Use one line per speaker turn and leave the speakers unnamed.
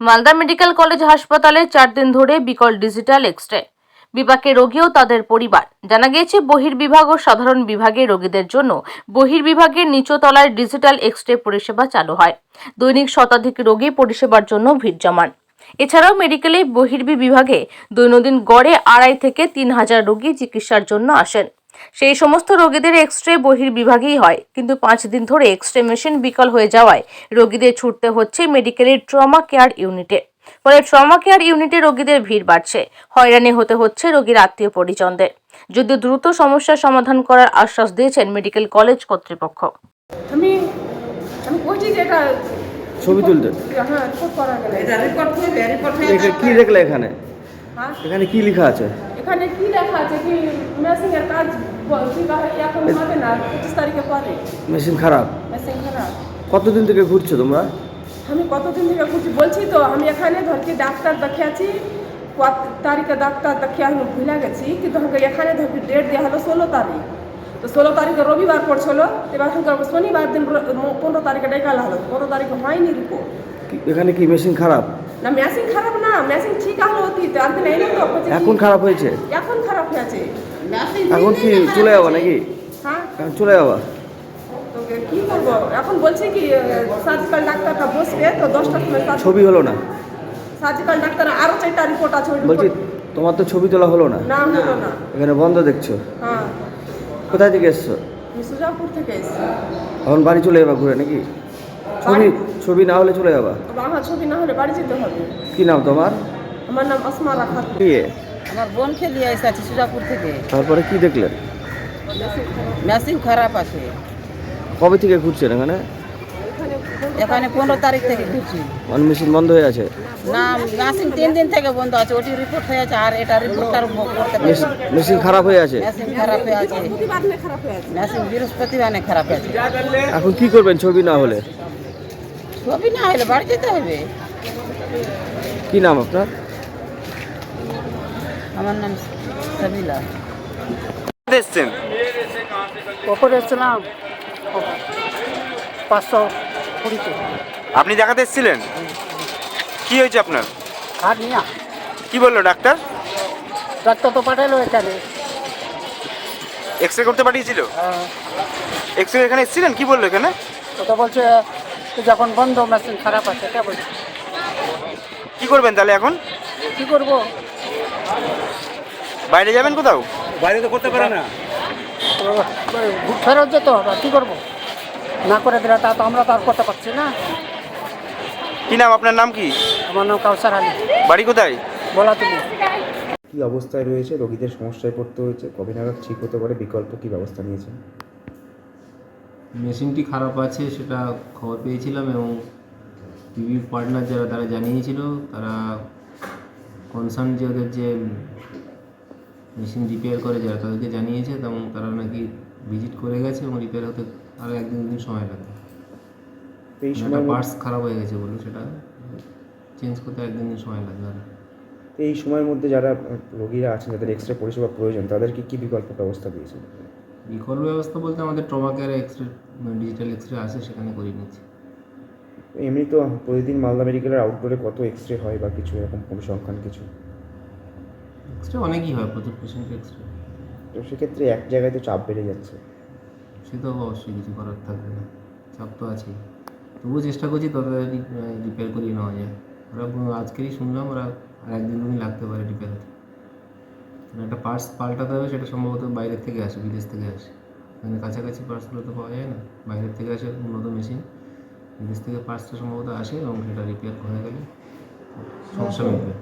Malda medical college হাসপাতালে চার দিন ধরে বিকল ডিজিটাল এক্স রে বিভাগে রোগী ও তাদের পরিবার। জানা গিয়েছে, বহির্বিভাগ ও সাধারণ বিভাগের রোগীদের জন্য বহির্বিভাগের নিচতলায় ডিজিটাল এক্স রে পরিষেবা চালু হয়। দৈনিক শতাধিক রোগী পরিষেবার জন্য ভিড় জমান। এছাড়াও মেডিকেলে বহির্বি বিভাগে দৈনন্দিন গড়ে আড়াই থেকে তিন হাজার রোগী চিকিৎসার জন্য আসেন। সেই সমস্ত রোগীদের এক্স রে বহির্বিভাগেই হয়। কিন্তু পাঁচ দিন ধরে এক্স রে মেশিন বিকল হয়ে যাওয়ায় রোগীদের ছুটতে হচ্ছে মেডিকেলের ট্রমা কেয়ার ইউনিটে ফলে ট্রমা কেয়ার ইউনিটে রোগীদের ভিড় বাড়ছে। হয়রানি হতে হচ্ছে রোগীর আত্মীয় পরিজনদের। যদিও দ্রুত সমস্যার সমাধান করার আশ্বাস দিয়েছেন মেডিকেল কলেজ কর্তৃপক্ষ।
আমি আমি বলছি যে এটা
ছবি তুলতে।
হ্যাঁ রিপোর্ট করা গেলে।
এটা রিপোর্ট করবে রিপোর্ট
কি দেখলে এখানে?
হ্যাঁ?
এখানে কি লেখা আছে?
এখানে কি লেখা আছে কি মেশিং এর কাজ ব- কি এখন হবে না পঁচিশ তারিখে পরে।
মেশিন খারাপ?
মেশিং খারাপ।
কতদিন থেকে ঘুরছো তোমরা?
আমি কতদিন থেকে করছি বলছি তো আমি এখানে ধরকে ডাক্তার দেখিয়েছি কত তারিখে ডাক্তার দেখিয়ে আমি ভুলে গেছি কিন্তু আমাকে এখানে ধরকে ডেট দেওয়া হলো ষোলো তারিখ। তো ষোলো তারিখে রবিবার পড়ছিল এবার শনিবার দিন পনেরো তারিখে ডেকালা হলো পনেরো তারিখে হয়নি রিপোর্ট
এখানে কি মেশিন খারাপ?
না মেশিন খারাপ না মেশিন ঠিক হলো অতীত একদিন এলো তো বলছে কি-
এখন খারাপ হয়েছে?
এখন খারাপ হয়েছে।
এখন কি চলে যাব নাকি?
হ্যাঁ।
চলে যাবা
তো কি করব এখন বলছে কি সার্জিক্যাল ডাক্তারটা বসবে তো দশটার সময়
ছবি হলো না?
সার্জিক্যাল ডাক্তার আরও চারটা রিপোর্ট আছে
বলছি তোমার তো ছবি তোলা হলো না?
না হলো না।
এখানে বন্ধ দেখছ?
হ্যাঁ।
কোথায় থেকে এসছো?
সুজাপুর থেকে এসেছি।
এখন বাড়ি চলে যাবা ঘুরে নাকি? ছবি ছবি না হলে চলে যাবা?
আমার ছবি না হলে বাড়ি যেতে হবে।
কি নাম তোমার?
আমার নাম আসমা রাখাত
কি?
আমার বোনকে নিয়ে এসেছি সুজাপুর থেকে।
তারপরে কি দেখলেন?
মেশিন খারাপ আছে।
কবে থেকে ঘুরছেন এখানে?
এখানে পনেরো তারিখ থেকে ঘুরছি।
মানে মেশিন বন্ধ হয়ে আছে?
না মেশিন তিন দিন থেকে বন্ধ আছে ওটি রিপোর্ট হয়ে আছে আর এটা রিপোর্টটার করতে
মেশিন- মেশিন খারাপ হয়ে আছে?
মেশিন হয়ে
খারাপ হয়ে আছে।
মেশিন বৃহস্পতিবার খারাপ হয়ে আছে।
এখন কি করবেন ছবি না হলে?
ছবি না হলে বাড়ি যেতে হবে।
কি নাম আপনার?
আমার নাম সাবিলা।
এসছেন?
ওপরে এসেছিলাম? পাঁচশো কুড়িতে।
আপনি দেখাতে এসেছিলেন? কি হয়েছে আপনার?
আর নিয়া।
কি বলল ডাক্তার?
ডাক্তার তো পাঠালো এখানে।
এক্স রে করতে পাঠিয়েছিল? এক্স রে এখানে এসেছিলেন? কি বলল এখানে?
ওটা বলছে যখন বন্ধ মেশিন খারাপ আছে কে বলছে
কি করবেন তাহলে এখন?
কী করব?
বাইরে যাবেন কোথাও?
বাইরে তো, ওই ঘুর ফেরত যেতে হবে কী করব? না করে দিলে তা তো আমরা তো আর করতে পারছি না।
কি নাম আপনার নাম কি?
আমার নাম কাউসার আলী।
বাড়ি কোথায়?
বলা তুমি
কি অবস্থায় রয়েছে? রোগীদের সমস্যায় পড়তে হয়েছে? কবে নাগাদ ঠিক হতে পারে? বিকল্প কি ব্যবস্থা নিয়েছেন?
মেশিনটি খারাপ আছে সেটা খবর পেয়েছিলাম এবং টিভি পার্টনার যারা তারা জানিয়েছিল তারা কনসার্ন যে ওদের যে মেশিন রিপেয়ার করে যারা তাদেরকে জানিয়েছে এবং তারা নাকি ভিজিট করে গেছে এবং রিপেয়ার হতে আরও একদিন দুদিন সময় লাগবে।
এই
একটা পার্টস খারাপ হয়ে গেছে বলে সেটা। চেঞ্জ করতে একদিন দিন সময় লাগবে আর।
এই সময়ের মধ্যে যারা রোগীরা আছেন যাদের এক্স রে পরিষেবা প্রয়োজন তাদেরকে কি বিকল্প ব্যবস্থা দিয়েছেন?
বিকল্প ব্যবস্থা বলতে আমাদের trauma care X ray digital X ray আছে সেখানে করিয়ে নিচ্ছি।
এমনি তো প্রতিদিন মালদা মেডিকেলের আউটডোরে কত এক্স রে হয় বা কিছু এরকম পরিসংখ্যান কিছু?
এক্স রে অনেকই হয় প্রচুর পেশেন্ট এক্স রে
তো সেক্ষেত্রে এক জায়গায় তো চাপ বেড়ে যাচ্ছে।
সে তো অবশ্যই কিছু করার থাকবে না চাপ তো আছেই। তবুও চেষ্টা করছি তাড়াতাড়ি রিপেয়ার করিয়ে নেওয়া যায়। ওরা আজকেরই শুনলাম ওরা আর একদিন দুদিন লাগতে পারে রিপেয়ার হতে। একটা পার্স পাল্টাতে হবে, সেটা সম্ভবত বাইরের থেকে আসে, বিদেশ থেকে আসে। মানে কাছাকাছি পার্সগুলো তো পাওয়া যায় না, বাইরের থেকে আসে উন্নত মেশিন বিদেশ থেকে পার্সটা সম্ভবত আসে এবং সেটা রিপেয়ার করে গেলে। সমস্যা মিটবে